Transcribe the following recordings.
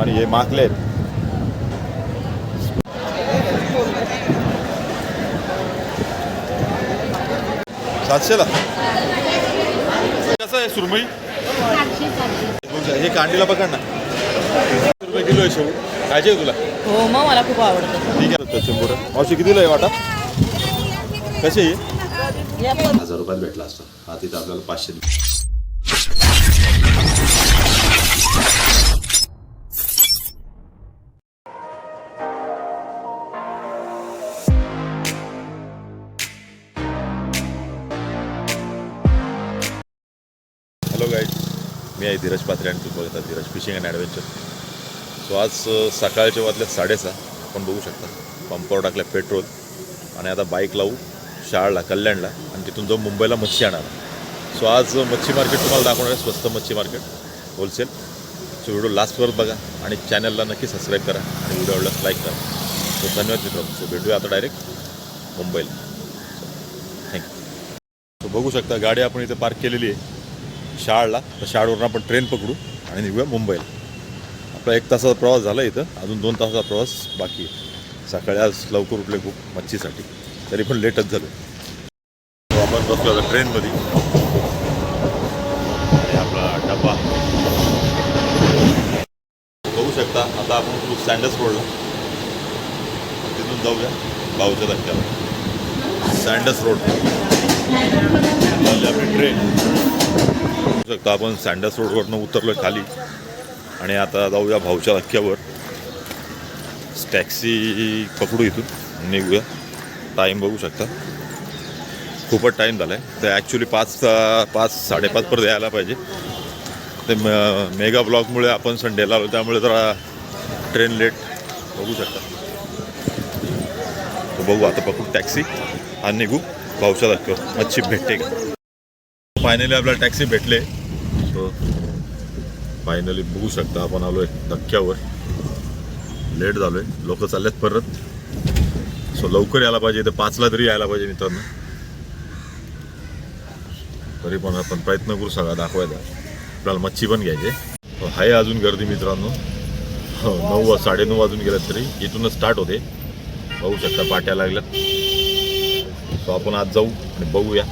आणि हे माकले आहेत. सातशेला कसं आहे सुरमई? हे कांडीला पकड ना. रुपये किलो आहे शेवू. खायचे आहे तुला? हो मग मला खूप आवडतं. ठीक आहे चंबूर. मावशी कितीला आहे वाटा? कशी आहे? हजार रुपयात भेटला असतो. हा तिथं आपल्याला पाचशे हॅलो गाईड मी आहे धीरज पात्रे आणि तुम्ही बघता Dheeraj fishing and adventure so आज सकाळच्या वाजल्या साडेसहा आपण बघू शकता. पंपावर टाकल्या पेट्रोल आणि आता बाईक लावू शाळला कल्याणला. तिथून जाऊन मुंबईला मच्छी आणा सो आज मच्छी मार्केट तुम्हाला दाखवणार आहे स्वस्त मच्छी मार्केट होलसेल सो व्हिडिओ लास्टवर बघा आणि चॅनलला नक्की सबस्क्राईब करा आणि व्हिडिओ आवडल्यास लाईक करा. सो धन्यवाद मित्रांनो. सो भेटूया आता डायरेक्ट मुंबईला. थँक्यू सो बघू शकता गाडी आपण इथे पार्क केलेली आहे शाळला. तर शाळवरून आपण ट्रेन पकडू आणि निघूया मुंबईला. आपला एक तासाचा प्रवास झाला इथं. अजून दोन तासाचा प्रवास बाकी आहे. सकाळी आज लवकर उठले खूप मच्छीसाठी. तरी पण लेटच झालं. So आपण बसलो आता ट्रेनमध्ये आणि आपला डबा बघू शकता आता आपण उतरू सँडस रोडला. तिथून जाऊया भाऊच्या धक्क्याला सँडस रोड आपली ट्रेन बघू शकता आपण सँडस रोडवरनं उतरलो खाली. आणि आता जाऊया भाऊच्या धक्क्यावर. टॅक्सी पकडू इथून. निघूया. टाईम बघू शकता. खूपच टाईम झाला आहे तर ॲक्च्युली पाच पाच साडेपाचपर्यंत यायला पाहिजे. ते म मेगा ब्लॉकमुळे आपण संडेला आलो त्यामुळे जरा ट्रेन लेट बघू शकता. तर बघू आता पकडू टॅक्सी आणि निघू. भाऊच्या दाखव मच्छी भेटते. का फायनली आपल्याला टॅक्सी भेटले. सो फायनली बघू शकता आपण आलो आहे धक्क्यावर. लेट झालो आहे लोकं चाललेत परत. सो लवकर यायला पाहिजे. इथे पाचला तरी यायला पाहिजे मित्रांनो. तरी पण आपण प्रयत्न करू सगळा दाखवायचा. आपल्याला मच्छी पण घ्यायची आहे. आहे अजून गर्दी मित्रांनो. हो नऊ वा साडेनऊ वाजून गेल्यात तरी इथूनच स्टार्ट होते. बघू शकता पाट्या लागल्यात. सो आपण आज जाऊ आणि बघूया.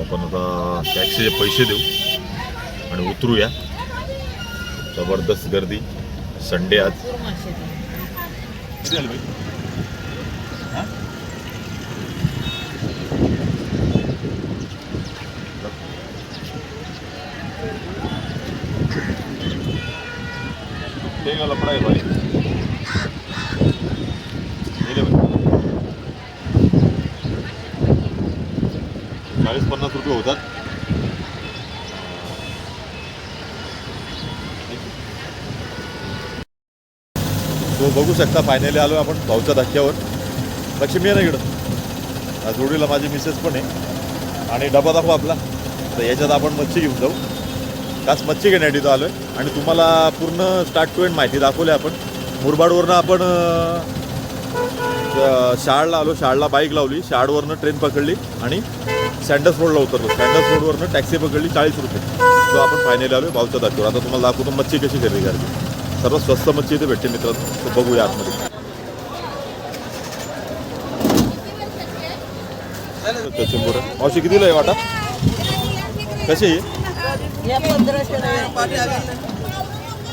आपण आता टॅक्सीचे पैसे देऊ आणि उतरूया. जबरदस्त गर्दी. संडे आज किती झालं बाई? हा? ते का लफडा आहे Ele चाळीस पन्नास रुपये होतात तो बघू शकता फायनली आलो आपण भाऊच्या धक्क्यावर. लक्ष्मी आहे ना इकडं. जोडीला माझी मिसेस पण आहे. आणि डबा दाखवा आपला. तर याच्यात आपण मच्छी घेऊन जाऊ. खास मच्छी घेण्यासाठी आलो आहे आणि तुम्हाला पूर्ण स्टार्ट टू एंड माहिती दाखवली आपण. मुरबाडवरनं आपण शाळला आलो. शाळला बाईक लावली. शाळवरनं ट्रेन पकडली. आणि सँडस रोडला उतरलो. सँडस रोडवरनं टॅक्सी पकडली. चाळीस रुपये. तो आपण फायनली आलो भाऊच्या दाखवर आता तुम्हाला दाखवतो मच्छी कशी खरेदी करायची. सर्वात स्वस्त मच्छी इथे भेटते मित्रांनो. तो बघूया आतमध्ये. चिंबूर मावशी कितीला आहे वाटा? कशी आहे?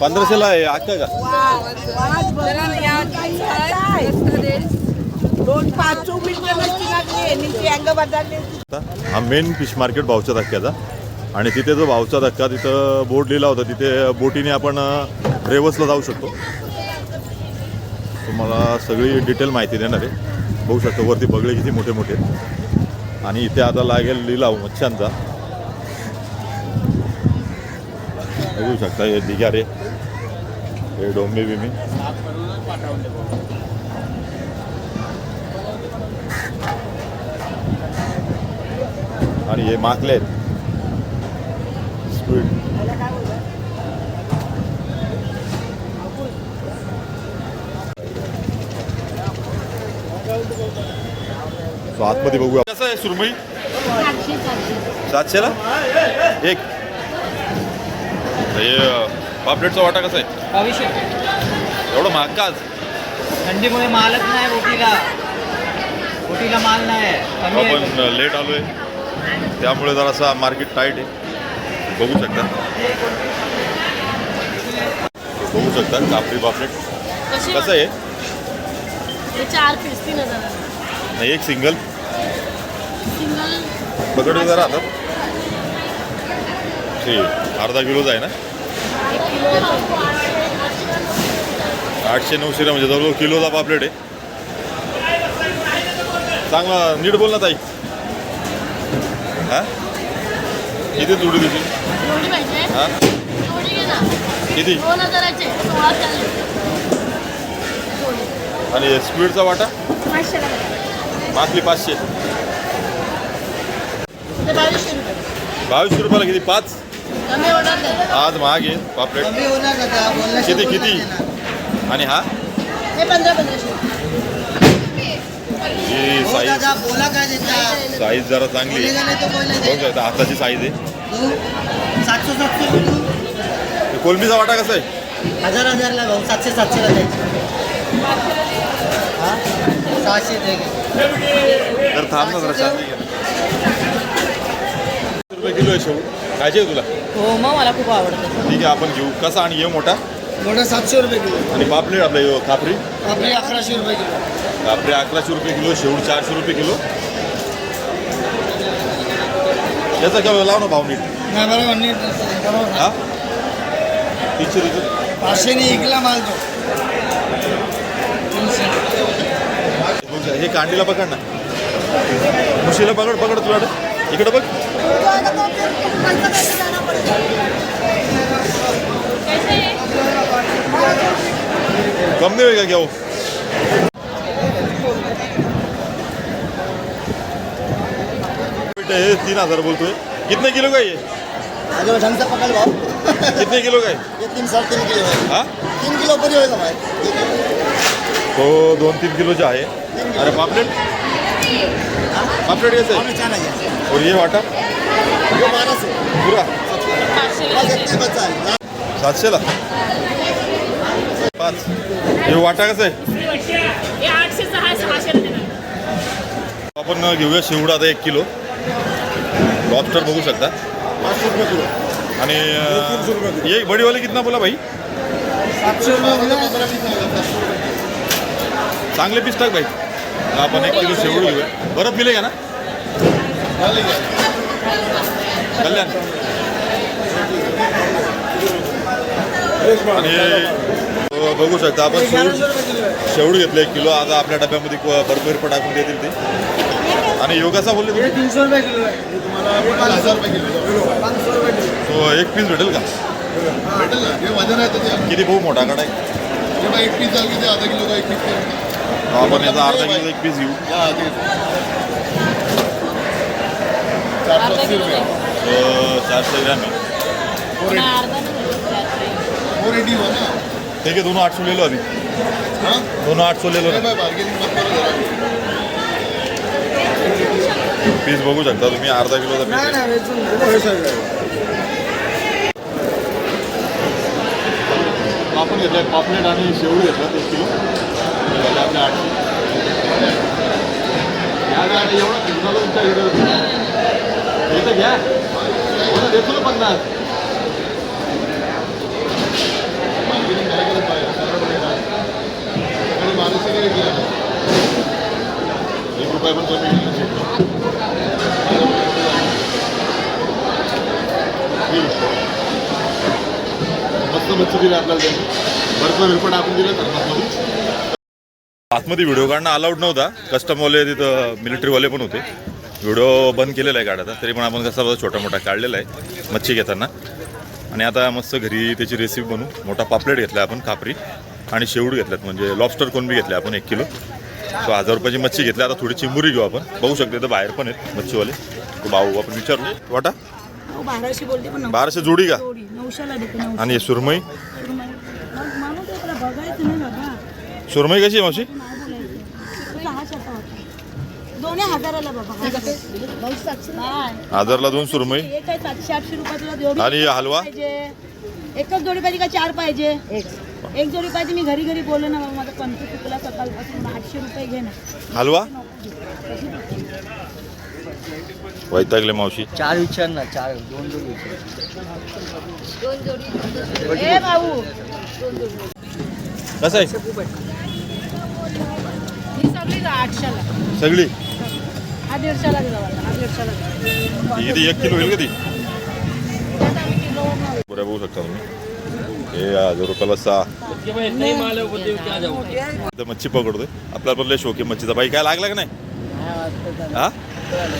पंधराशेला आहे अक्का का? हा मेन फिश मार्केट भाऊच्या धक्क्याचा. आणि तिथे जो भाऊचा धक्का तिथं बोट लिहिला होता तिथे बोटीने आपण रेवसला जाऊ शकतो. तुम्हाला सगळी डिटेल माहिती देणार आहे. बघू शकतो वरती बगळे किती मोठे मोठे आणि इथे आता लागेल लिलाव मच्छ्यांचा बघू शकता हे दिगारे हे डोंबे बिमी आणि हे माकले आहेत. स्क्विड सो आतमध्ये बघूया. कसं आहे सुरमई? सातशेला? एक. हे पापलेटचा वाटा कसा आहे? बावीसशे एवढं महाग का आज? थंडीमुळे मालच नाही रोटीला. रोटीला माल नाही. कमी आहे. आपण लेट आलोय. त्यामुळे जरासा मार्केट टाईट आहे. बघू शकता. बघू शकता कापडी पापलेट. कसे कसं आहे? हे चार पीस तीन हजार नाही एक सिंगल सिंगल पकड जरा आता ठीक अर्धा किलोचा आहे ना? आठशे नऊशे म्हणजे जवळजवळ किलोचा पापलेट आहे. चांगला नीट बोल ना ताई. हा? किती जोडी पाहिजे. हा? किती? आणि स्पीडचा वाटा? मासली पाचशे. बावीसशे रुपये. बावीसशे रुपयाला किती? पाच? आज महाग आहे पापलेट किती किती. आणि हा? साईज काय साईज जरा चांगली आहे. हाताची साईज आहे. कोलंबीचा वाटा कसा आहे? हजार हजारला भाऊ सातशे सातशेला हा? सहाशे. तर थांब ना जरा. रुपये किलो आहे शेवट. आहे तुला? हो मग मला खूप आवडतं. ठीक आहे आपण घेऊ. कसा आणि ये मोठा? मोठा सातशे रुपये किलो. आणि पापलेट आपलं हे खापरी? आपले अकराशे रुपये किलो. आपले अकराशे रुपये किलो शेवट चारशे रुपये किलो? याचा काय लाव ना भाव नीट. नाही बरोबर नीट बरोबर. हा? तीनशे रुपये पाचशेने इकला माल तो. तीनशे. हे कांडीला पकड ना. मुशीला पकड पकड तुला. इकडे बघ. कम नहीं क्या वो बेटा, ये तीन हजार बोलतोय. कितने किलो का है ये कितने किलो का है ये तीन साढ़े तीन किलो है हा? तीन किलो ऊपर ही होएगा भाई? तो दोन तीन किलोचा आहे. अरे पापलेट? पापलेट कैसे? है छान आहे. और ये वाटा? ये पूरा सातशेला? पाच. हे वाटा कसं आहे? आपण घेऊया शेवडा आता एक किलो. लॉबस्टर बघू शकता. पाचशे रुपये किलो आणि ये बडीवाले कितना बोला भाई? सातशे चांगले पीस टाक भाई. आपण एक किलो शेवडू घेऊया. बरं मिळेल ना? कल्याण. आणि अं, बघू शकता आपण शेवड शेवड घेतलं एक किलो. आता आपल्या डब्यामध्ये बर्फबर्फ टाकून देतील ते. आणि योगाचा बोलले तुम्ही? तीनशे रुपये किलो आहे. हे तुम्हाला पाच हजार रुपये किलो. पाचशे रुपये किलो तो एक पीस भेटेल का? भेटेल ना. हे किती? भाऊ मोठा काढाय जेव्हा एक पीस झालं की ते अर्धा किलो एक पीस आपण याचा अर्धा किलो एक पीस घेऊ. हा चारशे अस्सी रुपये तर चारशे ग्राम फोर एटी. वन ना? ठीक आहे दोनों आठ सौ ले लो अभी हां? दोनों आठ सौ ले लो नाही बाय बार्गेनिंग मत करू जरा. पीस बघू शकता तुम्ही अर्धा किलोचा पीस आहे. आपण घेतलं पापलेट आणि शेवडी घेतलं एक किलो. हे झाले आपले आठशे घ्या घ्या आता एवढं तुमच्या इकडे हे घ्या देतो ना पन्नास. एक रुपया पण कमी. मस्त मच्छी दिली आपल्याला टाकून दिलं तर आतमध्ये आतमध्ये व्हिडिओ काढणं अलाउड नव्हता. कस्टमवाले तिथं मिलिटरीवाले पण होते. व्हिडिओ बंद केलेला आहे काढायचा तरी पण आपण कसा छोटा मोठा काढलेला आहे मच्छी घेताना. आणि आता मस्त घरी त्याची रेसिपी बनवू. मोठा पापलेट घेतला आपण कापरी आणि शेवड घेतल्यात. म्हणजे लॉबस्टर कोणबी घेतले आपण एक किलो. सो हजार रुपयाची मच्छी घेतली. आता थोडी चिंबुरी घेऊ आपण. बघू शकतो इथं बाहेर पण आहेत मच्छीवाले. तो भाऊ आपण विचारू. वाटा? बाराशे पण बाराशे जोडी का? आणि हे सुरमई? सुरमई कशी आहे मावशी? हा हजाराला. हजारला दोन सुरमई. हे काय सातशे आठशे रुपयाला आणि हलवा? पाहिजे एकच जोडी पाहिजे का चार पाहिजे? एक. जोडी पाहिजे मी घरी घरी बोललो ना बाबा माझा पंच चुकला सकाळपासून आठशे रुपये घे ना. हलवा? वैतागले मावशी. चार विचार ना चार दोन दोन विचार ए भाऊ. कसं आहे? ही सगळी आठशेला. सगळी? हा दीडशेला दीडशेला किती एक किलो होईल का ती? त्यात आम्ही किलो पुऱ्या बघू शकता तुम्ही. हे हजार रुपयाला सहा इथं मच्छी पकडतोय. आपल्याला पण लय शोक मच्छीचा. बाई काय लागला का नाही? हा?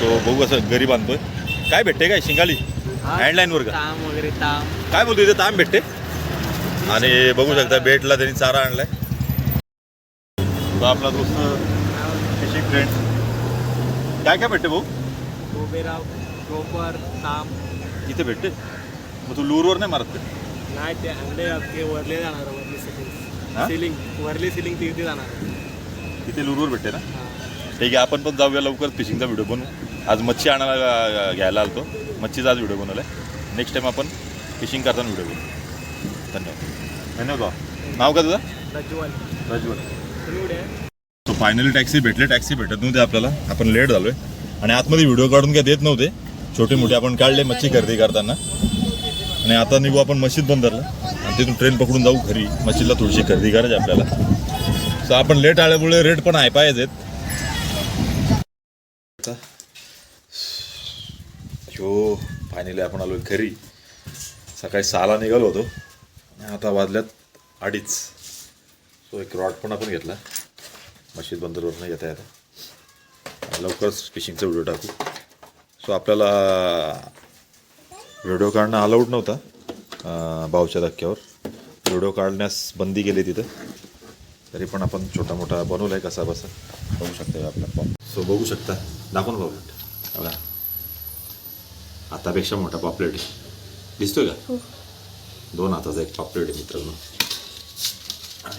तो बघू असं घरी बांधतोय काय भेटते काय शिंगाली? हँडलाईन वर का? ताम वगैरे ताम. काय बोलतो इथे ताम भेटते? आणि बघू शकता बेटला त्यांनी चारा आणलाय. तो आपला दोस्त फिशिंग फ्रेंड काय काय भेटते भाऊ? गोबेराव गोपर ताम. इथे भेटते? मग तू लूरवर नाही मारत ते? नाही ते अंडे ते वरले जाणार वरली हा? सिलिंग सिलिंग वरली सिलिंग तिथे जाणार. तिथे लूरवर भेटते ना? ठीक आहे आपण पण जाऊया लवकर फिशिंगचा व्हिडिओ बनवू. आज मच्छी आणायला अं, घ्यायला आलतो. मच्छीचा आज व्हिडिओ बनवला आहे नेक्स्ट टाइम आपण फिशिंग करताना व्हिडिओ बनवू. धन्यवाद. धन्यवाद नाव का तुझं? रज्जुवल प्रज्वल तुम्ही कुठे आहे? तो फायनली टॅक्सी भेटली टॅक्सी भेटत नव्हती आपल्याला. आपण लेट झालोय. आणि आतमध्ये व्हिडिओ काढून काय देत नव्हते. छोटे मोठे आपण काढले मच्छी खरेदी करताना. आणि आता निघू आपण मशीद बंदरला. आणि तिथून ट्रेन पकडून जाऊ घरी. मशीदला थोडीशी खरेदी करायची आपल्याला. सो आपण लेट आल्यामुळे रेट पण आहे पाहिजेत. हो फायनली आपण आलो घरी. सकाळी सहाला निघालो होतो. आता वाजल्यात अडीच. तो एक रॉड पण आपण घेतला. मशीद बंदरवरनं येता येता. लवकरच फिशिंगचा व्हिडिओ टाकू. सो आपल्याला व्हिडिओ काढणं अलाउड नव्हता भाऊच्या धक्क्यावर. व्हिडिओ काढण्यास बंदी केली तिथं. तरी पण आपण छोटा मोठा बनवला आहे कसा बसा बघू शकता आपला पॉप सो बघू शकता. दाखवून पॉपलेट बघा. हातापेक्षा मोठा पॉपलेट आहे. दिसतोय का? दोन हाताचा एक पॉपलेट आहे मित्रांनो.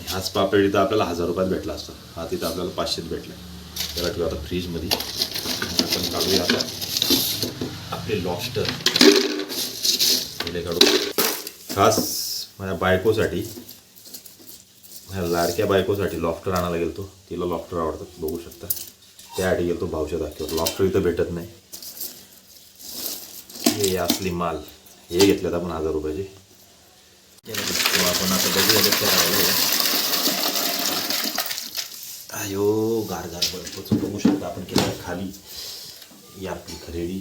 आणि हाच तर इथं आपल्याला हजार रुपयात भेटला असतो. हा तिथं आपल्याला पाचशेच भेटला. त्याला ठेवू आता फ्रीजमध्ये. आपण काढूया आता. आपले लॉबस्टर पहिले काढू. खास माझ्या बायकोसाठी माझ्या लाडक्या बायकोसाठी लॉफ्टर आणायला गेलो तिला लॉफ्टर आवडतात. बघू शकता. त्यासाठी गेलो भावच्या दाखल्यावर लॉफ्टर इथं भेटत नाही. हे असली माल. हे घेतल्यात आपण हजार रुपयाचे. आपण आता बघूया आयो अयो गार गार बर्फचं बघू शकता आपण केलं खाली. ही आपली खरेदी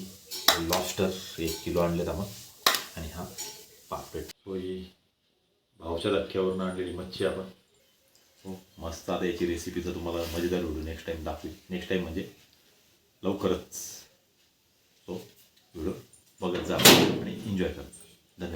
लॉस्टर एक किलो आणलेत आपण. आणि हा पापलेट. तो भाऊच्या भावच्या धक्क्यावरून आणलेली मच्छी आपण. हो मस्त आता याची रेसिपीचं तुम्हाला मजेदार व्हिडिओ नेक्स्ट टाईम दाखवी नेक्स्ट टाईम म्हणजे लवकरच तो व्हिडिओ बघत जा आणि एन्जॉय करा.